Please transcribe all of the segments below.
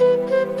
संत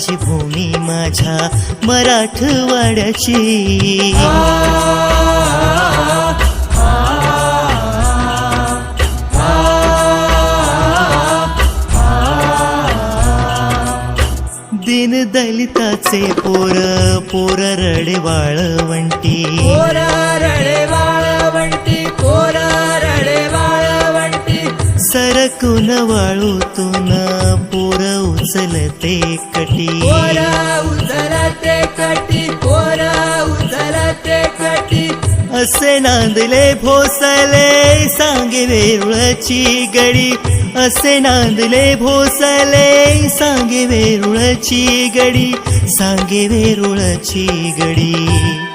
माझी भूमी माझ्या मराठवाड्याची. दिन दलिताचे पोर पोर रडे वाळवंटी रडे वाळवंटी रडे वाळवंटी सरकून वाळूतून पोर उचलते असे नांदले भोसले सांगे वेरुळची गडी. असे नांदले भोसले सांगे वेरुळची गडी. सांगे वेरुळची गडी.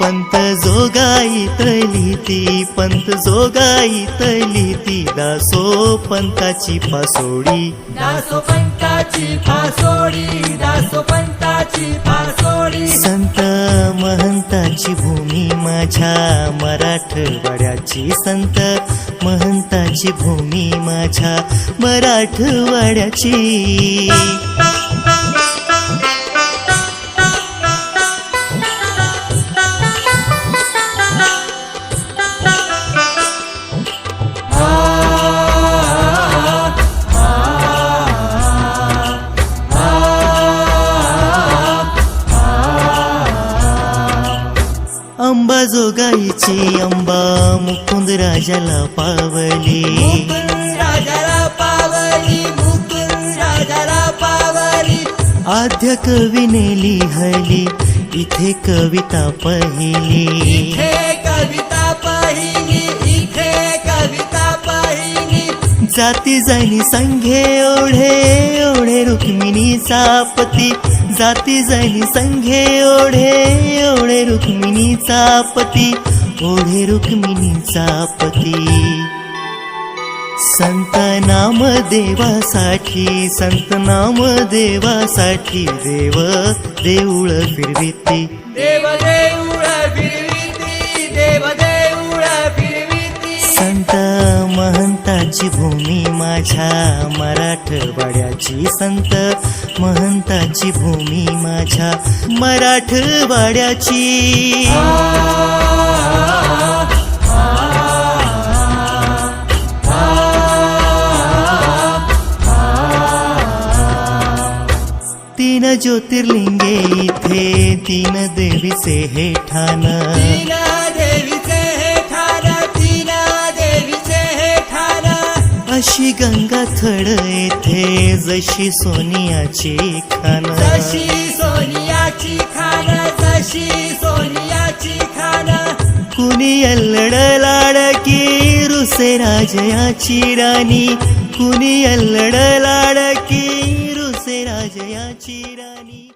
पंत जोगाईतली ती पंत जोगाईतली ती. दासो पंताची पासोडी दासो पंताची फासोडी दासो पंताची फासोडी संत महंताची भूमी माझ्या मराठवाड्याची संत. महंताची भूमी माझ्या मराठवाड्याची. अंबा जोगाईची अंबा मुकुंद राजाला पावली. राजाला पावली मुकुंद राजाला पावली आद्य कवीने लिहली इथे कविता पहिली इथे कविता पहिली. इथे कविता पहिली जाती जाईनी संघे ओढे ओढे रुक्मिणीचा पती जाती जाईनी संघे ओढे ओढे रुक्मिणीचा पती ओढे रुक्मिणीचा पती संत नाम देवासाठी संत नाम देवासाठी देव देऊळ फिरविती. देव देऊळ फिरविती देव देऊळ फिरविती. संत महंताची भूमी माझ्या मराठवाड्याची संत. महंताची भूमी माझ्या मराठवाड्याची. तीन ज्योतिर्लिंगे इथे तीन देवीचे हे ठाण अशी गंगा थड येथे जशी सोनियाची खान. जशी सोनियाची खान जशी सोनियाची खान. कुणी अल्लड लाडकी रुसे राजयाची राणी? कुणी अल्लड लाडकी रुसे राजयाची राणी?